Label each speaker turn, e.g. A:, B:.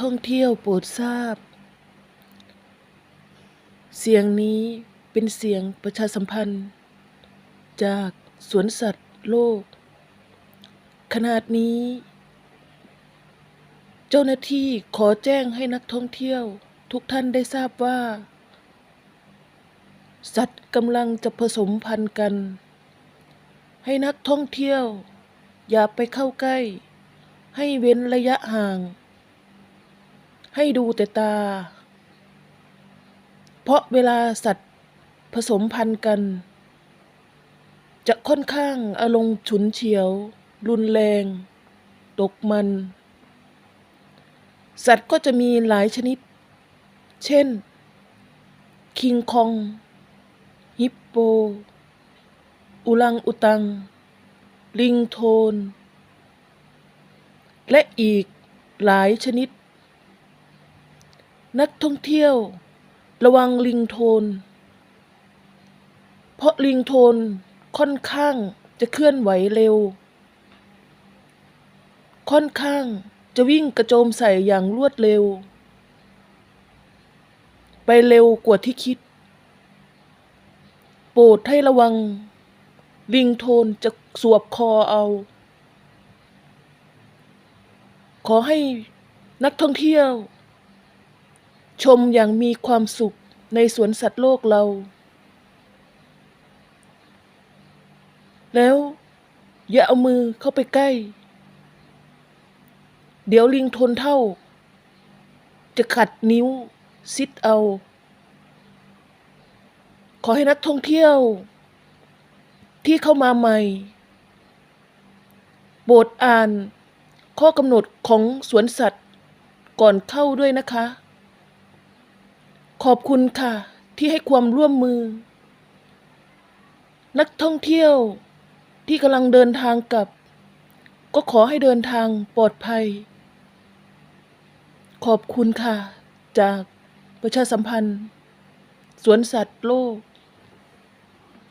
A: ท่องเที่ยวโปรดทราบ เสียงนี้เป็นเสียงประชาสัมพันธ์ จากสวนสัตว์โลก ขนาดนี้ เจ้าหน้าที่ขอแจ้งให้นักท่องเที่ยวทุกท่านได้ทราบว่า สัตว์กำลังจะผสมพันธุ์กัน ให้นักท่องเที่ยว อย่าไปเข้าใกล้ ให้เว้นระยะห่าง ให้ดูแต่ตา เพราะเวลาสัตว์ผสมพันธุ์กัน จะค่อนข้างอารมณ์ฉุนเฉียว รุนแรง ตกมัน สัตว์ก็จะมีหลายชนิด เช่น คิงคอง ฮิปโป อุลังอุตัง ลิงโทน และอีกหลายชนิด นักท่องเที่ยว ระวังลิงโทน เพราะลิงโทนค่อนข้างจะเคลื่อนไหวเร็ว ค่อนข้างจะวิ่งกระโจมใส่อย่างรวดเร็ว ไปเร็วกว่าที่คิด โปรดให้ระวัง ลิงโทนจะสวบคอเอา ขอให้นักท่องเที่ยว ชมอย่างมีความสุขในสวนสัตว์โลกเรา แล้วอย่าเอามือเข้าไปใกล้ เดี๋ยวลิงทนเท่า จะขัดนิ้วซิดเอา ขอให้นักท่องเที่ยว ที่เข้ามาใหม่โปรดอ่านข้อกำหนดของสวนสัตว์ก่อนเข้าด้วยนะคะ ขอบคุณค่ะ ที่ให้ความร่วมมือ นักท่องเที่ยวที่กำลังเดินทางกลับ ก็ขอให้เดินทางปลอดภัย ขอบคุณค่ะ จากประชาสัมพันธ์ สวนสัตว์โลก